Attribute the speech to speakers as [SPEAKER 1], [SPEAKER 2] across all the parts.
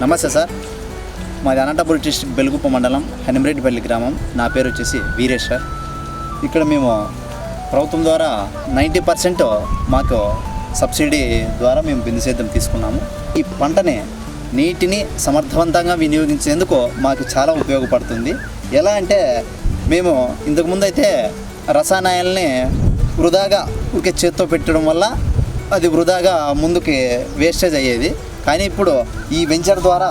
[SPEAKER 1] నమస్తే సార్. మాది అనంతపురం డిస్ట్రిక్ట్ బెలుగుప్ప మండలం హనిమరెడ్డిపల్లి గ్రామం. నా పేరు వచ్చేసి వీరేష్ సార్. ఇక్కడ మేము ప్రభుత్వం ద్వారా నైంటీ పర్సెంట్ మాకు సబ్సిడీ ద్వారా మేము బిందు సేద్యం తీసుకున్నాము. ఈ పంటని నీటిని సమర్థవంతంగా వినియోగించేందుకు మాకు చాలా ఉపయోగపడుతుంది. ఎలా అంటే మేము ఇంతకుముందు అయితే రసాయనాలని వృధాగా ఊరికే చేత్తో పెట్టడం వల్ల అది వృధాగా ముందుకి వేస్టేజ్ అయ్యేది. కానీ ఇప్పుడు ఈ వెంచర్ ద్వారా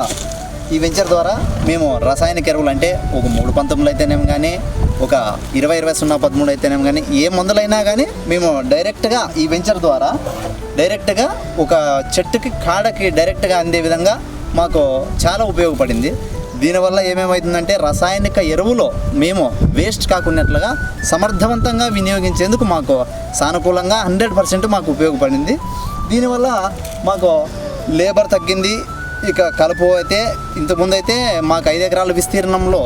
[SPEAKER 1] ఈ వెంచర్ ద్వారా మేము రసాయనిక ఎరువులు అంటే ఒక మూడు పంతొమ్మిది అయితేనేమి కానీ ఒక ఇరవై ఇరవై సున్నా పదమూడు అయితేనేమి కానీ ఏ మందులైనా కానీ మేము డైరెక్ట్గా ఈ వెంచర్ ద్వారా డైరెక్ట్గా ఒక చెట్టుకి కాడకి డైరెక్ట్గా అందే విధంగా మాకు చాలా ఉపయోగపడింది. దీనివల్ల ఏమేమవుతుందంటే రసాయనిక ఎరువులో మేము వేస్ట్ కాకున్నట్లుగా సమర్థవంతంగా వినియోగించేందుకు మాకు సానుకూలంగా హండ్రెడ్ పర్సెంట్ మాకు ఉపయోగపడింది. దీనివల్ల మాకు లేబర్ తగ్గింది. ఇక కలుపు అయితే ఇంతకుముందు అయితే మాకు ఐదు ఎకరాల విస్తీర్ణంలో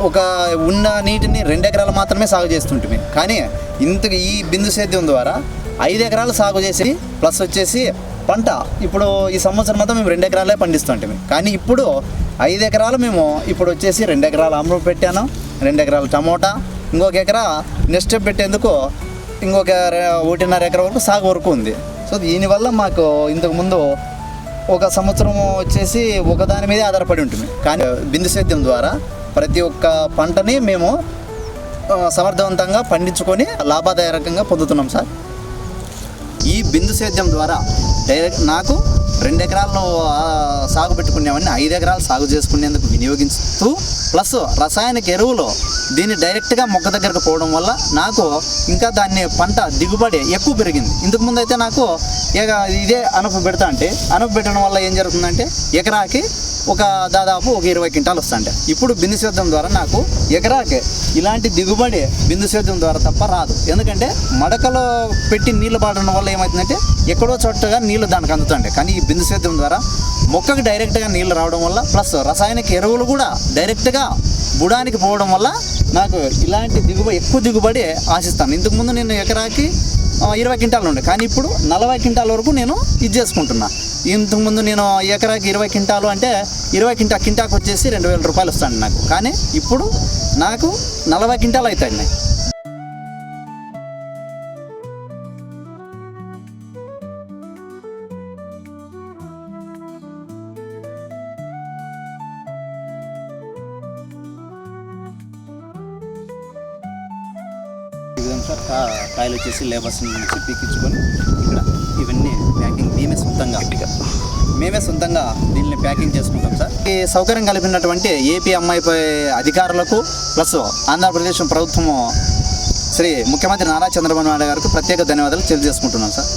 [SPEAKER 1] ఒక ఉన్న నీటిని రెండు ఎకరాలు మాత్రమే సాగు చేస్తుంటుంది కానీ ఇంత ఈ బిందు సేద్యం ద్వారా ఐదు ఎకరాలు సాగు చేసి ప్లస్ వచ్చేసి పంట. ఇప్పుడు ఈ సంవత్సరం మొత్తం మేము రెండు ఎకరాలే పండిస్తుంటాం కానీ ఇప్పుడు ఐదు ఎకరాలు మేము ఇప్పుడు వచ్చేసి రెండు ఎకరాలు అమరు పెట్టాను రెండు ఎకరాలు టమోటా ఇంకొక ఎకరా నెక్స్ట్ పెట్టేందుకు ఇంకొక రె- ఒకటిన్నర ఎకరా వరకు సాగు వరకు ఉంది. సో దీనివల్ల మాకు ఇంతకుముందు ఒక సంవత్సరం వచ్చేసి ఒకదాని మీదే ఆధారపడి ఉంటుంది. కానీ బిందు సేద్యం ద్వారా ప్రతి ఒక్క పంటని మేము సమర్థవంతంగా పండించుకొని లాభదాయకంగా పొందుతున్నాం సార్. ఈ బిందు సేద్యం ద్వారా డైరెక్ట్ నాకు రెండు ఎకరాలను సాగు పెట్టుకునేవన్నీ ఐదు ఎకరాలు సాగు చేసుకునేందుకు వినియోగిస్తూ ప్లస్ రసాయనిక ఎరువులు దీన్ని డైరెక్ట్గా మొక్క దగ్గరకు పోవడం వల్ల నాకు ఇంకా దాన్ని పంట దిగుబడి ఎక్కువ పెరిగింది. ఇంతకు ముందు అయితే నాకు ఇక ఇదే అనుపు పెడతా అంటే అనుపు పెట్టడం వల్ల ఏం జరుగుతుందంటే ఎకరాకి ఒక దాదాపు ఒక ఇరవై క్వింటాలు వస్తాంటే ఇప్పుడు బిందు సేద్యం ద్వారా నాకు ఎకరాకి ఇలాంటి దిగుబడి బిందు సేద్యం ద్వారా తప్ప రాదు. ఎందుకంటే మడకలో పెట్టి నీళ్ళు పడడం వల్ల ఏమవుతుందంటే ఎక్కడో చోటగా నీళ్ళు దానికి అందుతుంటాయి కానీ ఈ బిందు సేద్యం ద్వారా మొక్కకు డైరెక్ట్గా నీళ్ళు రావడం వల్ల ప్లస్ రసాయనిక ఎరువులు కూడా డైరెక్ట్గా బుడానికి పోవడం వల్ల నాకు ఇలాంటి దిగుబడి ఎక్కువ దిగుబడి ఆశిస్తాను. ఇంతకుముందు నేను ఎకరాకి ఇరవై క్వింటాలు ఉండే. కానీ ఇప్పుడు నలభై క్వింటాల వరకు నేను ఇది చేసుకుంటున్నా. ఇంతకుముందు నేను ఎకరాకి ఇరవై క్వింటాలు అంటే ఇరవై క్వింటా క్వింటాకు వచ్చేసి రెండు వేల రూపాయలు వస్తాయండి నాకు. కానీ ఇప్పుడు నాకు నలభై క్వింటాలు అవుతాయి ఇదిగోండి సార్. కాయలు వచ్చేసి లేబర్స్ నుంచి పీకించుకొని ఇక్కడ ఇవన్నీ ప్యాకింగ్ మేమే సొంతంగా. మేమే సొంతంగా దీన్ని ప్యాకింగ్ చేసుకుంటాం సార్. ఈ సౌకర్యం కలిపినటువంటి ఏపీ అమ్మాయిపై అధికారులకు ప్లస్ ఆంధ్రప్రదేశ్ ప్రభుత్వము శ్రీ ముఖ్యమంత్రి నారా చంద్రబాబు నాయుడు గారికి ప్రత్యేక ధన్యవాదాలు తెలియజేసుకుంటున్నాం సార్.